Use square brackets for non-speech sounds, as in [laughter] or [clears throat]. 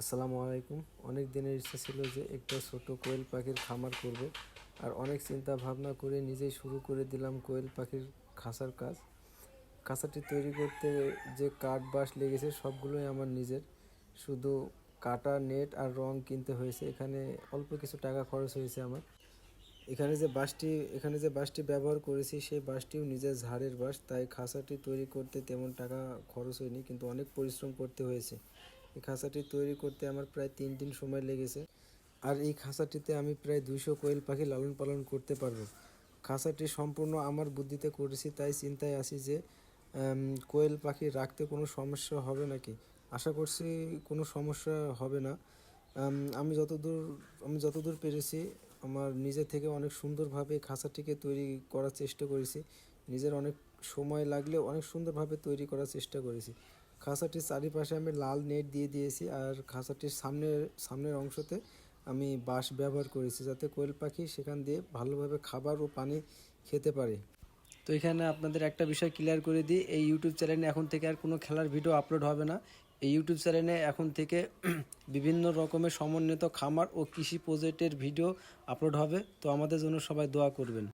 আসসালামু আলাইকুম। অনেক দিনের ইচ্ছা ছিল যে একটা ছোট কোয়েল পাখির খামার করব আর অনেক চিন্তা ভাবনা করে নিজেই শুরু করে দিলাম কোয়েল পাখির খাঁচার কাজ। খাঁচাটি তৈরি করতে যে কাঠ বাঁশ লেগেছে সবগুলোই আমার নিজের। শুধু কাটা, নেট আর রং কিনতে হয়েছে। এখানে অল্প কিছু টাকা খরচ হয়েছে আমার। এখানে যে বাঁশটি, এখানে যে বাঁশটি ব্যবহার করেছি, সেই বাঁশটিও নিজের ঝাড়ের বাঁশ, তাই খাঁচাটি তৈরি করতে তেমন টাকা খরচ হয়নি, কিন্তু অনেক পরিশ্রম করতে হয়েছে। এই খাঁচাটি তৈরি করতে আমার প্রায় তিন দিন সময় লেগেছে। আর এই খাঁচাটিতে আমি প্রায় দুইশো কোয়েল পাখি লালন পালন করতে পারব। খাঁচাটি সম্পূর্ণ আমার বুদ্ধিতে করেছি, তাই চিন্তায় আছি যে কোয়েল পাখি রাখতে কোনো সমস্যা হবে নাকি? আশা করছি কোনো সমস্যা হবে না। আমি যতদূর আমি যতদূর পেরেছি, আমার নিজে থেকে অনেক সুন্দরভাবে খাঁচাটিকে তৈরি করার চেষ্টা করেছি। নিজের অনেক সময় লাগলেও অনেক সুন্দরভাবে তৈরি করার চেষ্টা করেছি। খাঁচাটির চারিপাশে আমি লাল নেট দিয়ে দিয়েছি আর খাঁচাটির সামনের সামনের অংশতে আমি বাঁশ ব্যবহার করেছি যাতে কোয়েল পাখি সেখান দিয়ে ভালোভাবে খাবার ও পানি খেতে পারে। তো এখানে আপনাদের একটা বিষয় ক্লিয়ার করে দিই, এই ইউটিউব চ্যানেলে এখন থেকে আর কোনো খেলার ভিডিও আপলোড হবে না। এই ইউটিউব চ্যানেলে এখন থেকে [clears throat] বিভিন্ন রকমের সমন্বিত খামার ও কৃষি প্রজেক্টের ভিডিও আপলোড হবে। তো আমাদের জন্য সবাই দোয়া করবেন।